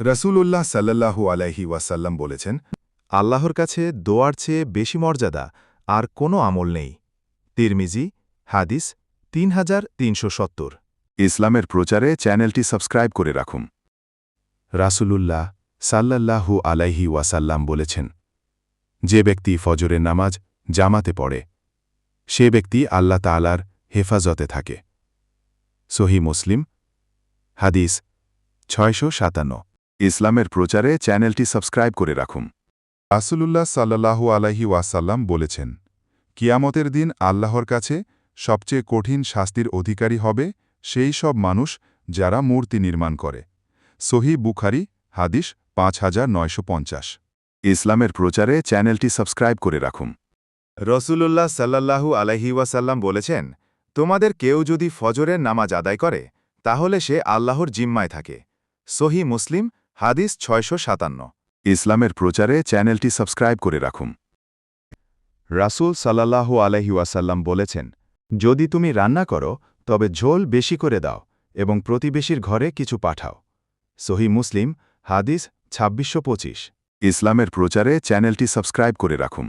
রসুলুল্লাহ সাল্লাল্লাহু আলাইহি ওয়াসাল্লাম বলেছেন আল্লাহর কাছে দোয়ার চেয়ে বেশি মর্যাদা আর কোনো আমল নেই। তিরমিজি হাদিস তিন হাজার তিনশো সত্তর। ইসলামের প্রচারে চ্যানেলটি সাবস্ক্রাইব করে রাখুন। রাসূলুল্লাহ সাল্লাল্লাহু আলাইহি ওয়াসাল্লাম বলেছেন যে ব্যক্তি ফজরের নামাজ জামাতে পড়ে সে ব্যক্তি আল্লাহ তাআলার হেফাজতে থাকে। সহি মুসলিম হাদিস ছয়শো সাতান্ন। ইসলামের প্রচারে চ্যানেলটি সাবস্ক্রাইব করে রাখুন। রাসূলুল্লাহ সাল্লাল্লাহু আলাইহি ওয়াসাল্লাম বলেছেন, কিয়ামতের দিন আল্লাহর কাছে সবচেয়ে কঠিন শাস্তির অধিকারী হবে সেই সব মানুষ যারা মূর্তি নির্মাণ করে। সহি বুখারি, হাদিস পাঁচ হাজার নয়শো পঞ্চাশ। ইসলামের প্রচারে চ্যানেলটি সাবস্ক্রাইব করে রাখুন। রসুলুল্লাহ সাল্লাল্লাহু আলাইহি ওয়াসাল্লাম বলেছেন, তোমাদের কেউ যদি ফজরের নামাজ আদায় করে, তাহলে সে আল্লাহর জিম্মায় থাকে। সহি মুসলিম হাদিস ছয়শো সাতান্ন। ইসলামের প্রচারে চ্যানেলটি সাবস্ক্রাইব করে রাখুন। রাসুল সাল্লাহ আলহিউসাল্লাম বলেছেন, যদি তুমি রান্না করো, তবে ঝোল বেশি করে দাও এবং প্রতিবেশীর ঘরে কিছু পাঠাও। সহি মুসলিম, হাদিস ছাব্বিশশো ইসলামের প্রচারে চ্যানেলটি সাবস্ক্রাইব করে রাখুন।